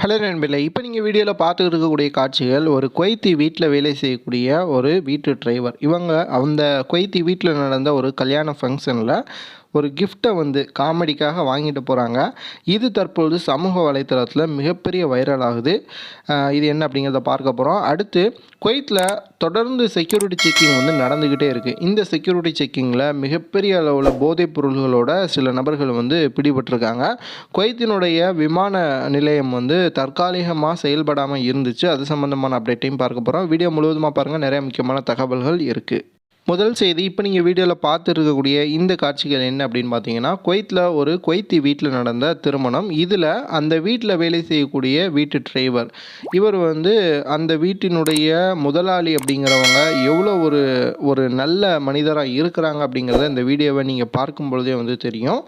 Hello நண்பர்களே இப்போ நீங்கள் வீடியோவில் பார்த்துக்கிட்டு இருக்கக்கூடிய காட்சிகள் ஒரு குவைத்தி வீட்டில் வேலை செய்யக்கூடிய ஒரு வீட்டு டிரைவர் இவங்க அந்த குவைத்தி வீட்டில் நடந்த ஒரு கல்யாண ஃபங்க்ஷனில் ஒரு கிஃப்ட்டை வந்து காமெடிக்காக வாங்கிட்டு போகிறாங்க இது தற்பொழுது சமூக வலைத்தளத்தில் மிகப்பெரிய வைரல் ஆகுது. இது என்ன அப்படிங்கிறத பார்க்க போகிறோம் அடுத்து குவைத்தில் தொடர்ந்து செக்யூரிட்டி செக்கிங் வந்து நடந்துக்கிட்டே இருக்குது இந்த செக்யூரிட்டி செக்கிங்கில் மிகப்பெரிய அளவில் போதைப் பொருள்களோட சில நபர்கள் வந்து பிடிபட்டிருக்காங்க. குவைத்தினுடைய விமான நிலையம் வந்து தற்காலிகமாக செயல்படாமல் இருந்துச்சு. அது சம்மந்தமான அப்டேட்டையும் பார்க்க போகிறோம் வீடியோ முழுவதுமாக பாருங்கள் நிறைய முக்கியமான தகவல்கள் இருக்குது முதல் செய்தி இப்போ நீங்கள் வீடியோவில் பார்த்து இருக்கக்கூடிய இந்த காட்சிகள் என்ன அப்படின்னு பார்த்தீங்கன்னா குவைத்தில் ஒரு குவைத்தி வீட்டில் நடந்த திருமணம். இதில் அந்த வீட்டில் வேலை செய்யக்கூடிய வீட்டு டிரைவர் இவர் வந்து அந்த வீட்டினுடைய முதலாளி அப்படிங்கிறவங்க எவ்வளோ ஒரு ஒரு நல்ல மனிதராக இருக்கிறாங்க அப்படிங்கிறத இந்த வீடியோவை நீங்கள் பார்க்கும் பொழுதே வந்து தெரியும்.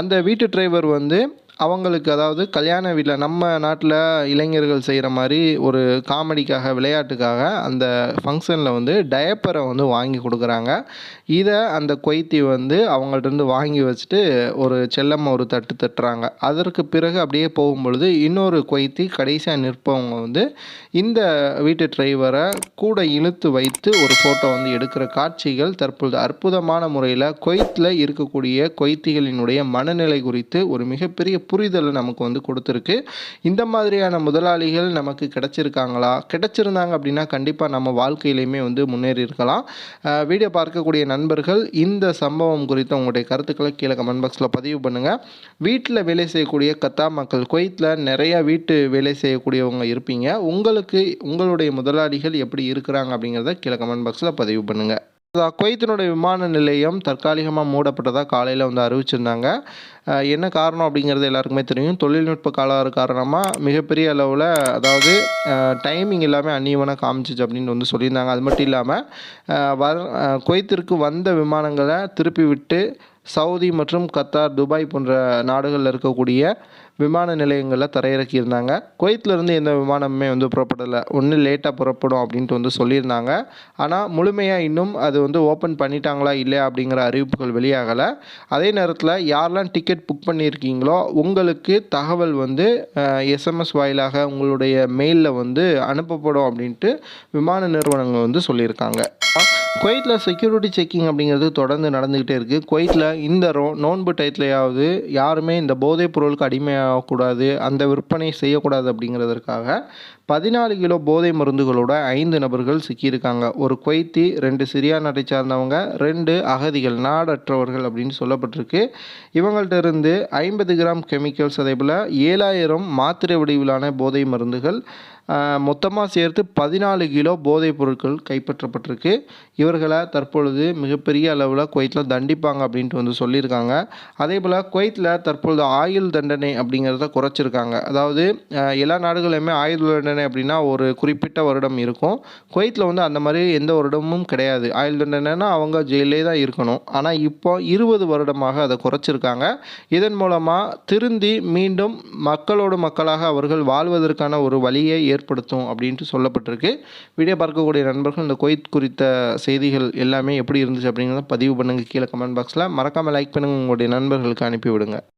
அந்த வீட்டு டிரைவர் வந்து அவங்களுக்கு அதாவது கல்யாண வீட்டில் நம்ம நாட்டில் இளைஞர்கள் செய்கிற மாதிரி ஒரு காமெடிக்காக விளையாட்டுக்காக அந்த ஃபங்க்ஷனில் வந்து டயப்பரை வந்து வாங்கி கொடுக்குறாங்க. இதை அந்த கொய்த்தி வந்து அவங்கள்ட்ட வாங்கி வச்சுட்டு ஒரு செல்லம்மா ஒரு தட்டு தட்டுறாங்க. அதற்கு பிறகு அப்படியே போகும்பொழுது இன்னொரு கொய்த்தி கடைசியாக நிற்பவங்க வந்து இந்த வீட்டு டிரைவரை கூட இழுத்து வைத்து ஒரு ஃபோட்டோ வந்து எடுக்கிற காட்சிகள் தற்பொழுது அற்புதமான முறையில் கொய்த்தில் இருக்கக்கூடிய கொய்த்திகளினுடைய மனநிலை குறித்து ஒரு மிகப்பெரிய புரிதலை நமக்கு வந்து கொடுத்துருக்கு. இந்த மாதிரியான முதலாளிகள் நமக்கு கிடைச்சிருக்காங்களா? கிடைச்சிருந்தாங்க அப்படின்னா கண்டிப்பாக நம்ம வாழ்க்கையிலையுமே வந்து முன்னேறி இருக்கலாம். வீடியோ பார்க்கக்கூடிய நண்பர்கள் இந்த சம்பவம் குறித்த உங்களுடைய கருத்துக்களை கீழே கமெண்ட் பாக்ஸில் பதிவு பண்ணுங்கள் வீட்டில் வேலை செய்யக்கூடிய கத்தா மக்கள் குவைத்தில் நிறையா வீட்டு வேலை செய்யக்கூடியவங்க இருப்பீங்க. உங்களுக்கு உங்களுடைய முதலாளிகள் எப்படி இருக்கிறாங்க அப்படிங்கிறத கீழே கமெண்ட் பாக்ஸில் பதிவு பண்ணுங்கள் குவைத்தினுடைய விமான நிலையம் தற்காலிகமாக மூடப்பட்டதாக காலையில் வந்து அறிவிச்சிருந்தாங்க. என்ன காரணம் அப்படிங்கிறது எல்லாருக்குமே தெரியும். தொழில்நுட்ப காலாறு காரணமாக மிகப்பெரிய அளவில் அதாவது டைமிங் எல்லாமே அந்நியவனாக காமிச்சிச்சு அப்படின்னு வந்து சொல்லியிருந்தாங்க. அது மட்டும் இல்லாமல் வர குவைத்திற்கு வந்த விமானங்களை திருப்பி விட்டு சவுதி மற்றும் கத்தார் துபாய் போன்ற நாடுகளில் இருக்கக்கூடிய விமான நிலையங்களில் தரையிறக்கியிருந்தாங்க. குவைத்திலேருந்து எந்த விமானமுமே வந்து புறப்படலை. ஒன்று லேட்டாக புறப்படும் அப்படின்ட்டு வந்து சொல்லியிருந்தாங்க. ஆனால் முழுமையாக இன்னும் அது வந்து ஓப்பன் பண்ணிட்டாங்களா இல்லையா அப்படிங்கிற அறிவிப்புகள் வெளியாகலை. அதே நேரத்தில் யாரெல்லாம் டிக்கெட் புக் பண்ணியிருக்கீங்களோ உங்களுக்கு தகவல் வந்து எஸ்எம்எஸ் வாயிலாக உங்களுடைய மெயிலில் வந்து அனுப்பப்படும் அப்படின்ட்டு விமான நிறுவனங்கள் வந்து சொல்லியிருக்காங்க. குவைத்தில் செக்யூரிட்டி செக்கிங் அப்படிங்கிறது தொடர்ந்து நடந்துக்கிட்டே இருக்குது குவைத்தில் இந்த ரோ நோன்பு டயத்துலையாவது யாருமே இந்த போதைப் பொருளுக்கு அடிமையாகக்கூடாது அந்த விற்பனை செய்யக்கூடாது அப்படிங்கிறதற்காக பதினாலு கிலோ போதை மருந்துகளோட ஐந்து நபர்கள் சிக்கியிருக்காங்க. ஒரு குவைத்தி ரெண்டு சிரியா நாட்டை சார்ந்தவங்க ரெண்டு அகதிகள் நாடற்றவர்கள் அப்படின்னு சொல்லப்பட்டிருக்கு. இவங்கள்ட்ட இருந்து ஐம்பது கிராம் கெமிக்கல்ஸ் அதே போல் ஏழாயிரம் மாத்திரை வடிவிலான போதை மருந்துகள் மொத்தமாக சேர்த்து பதினாலு கிலோ போதைப் பொருட்கள் கைப்பற்றப்பட்டிருக்கு. இவர்களை தற்பொழுது மிகப்பெரிய அளவில் குவைத்தில் தண்டிப்பாங்க அப்படின்ட்டு வந்து சொல்லியிருக்காங்க. அதே போல் குவைத்தில் தற்பொழுது ஆயுள் தண்டனை அப்படிங்கிறத குறைச்சிருக்காங்க. அதாவது எல்லா நாடுகளுமே ஆயுள் தண்டனை அப்படின்னா ஒரு குறிப்பிட்ட வருடம் இருக்கும். குவைத்தில் வந்து அந்த மாதிரி எந்த வருடமும் கிடையாது. ஆயுள் தண்டனைனா அவங்க ஜெயிலே தான் இருக்கணும். ஆனால் இப்போ இருபது வருடமாக அதை குறைச்சிருக்காங்க. இதன் மூலமாக திருந்தி மீண்டும் மக்களோடு மக்களாக அவர்கள் வாழ்வதற்கான ஒரு வழியை ஏற்படுத்தும் அப்படின்ட்டு சொல்லப்பட்டிருக்கு. வீடியோ பார்க்கக்கூடிய நண்பர்கள் இந்த குவைத் குறித்த செய்திகள் எல்லாமே எப்படி இருந்துச்சு அப்படிங்கிறத பதிவு பண்ணுங்கள் கீழே கமெண்ட் பாக்ஸில். மறக்காமல் லைக் பண்ணுங்கள் உங்களுடைய நண்பர்களுக்கு அனுப்பிவிடுங்க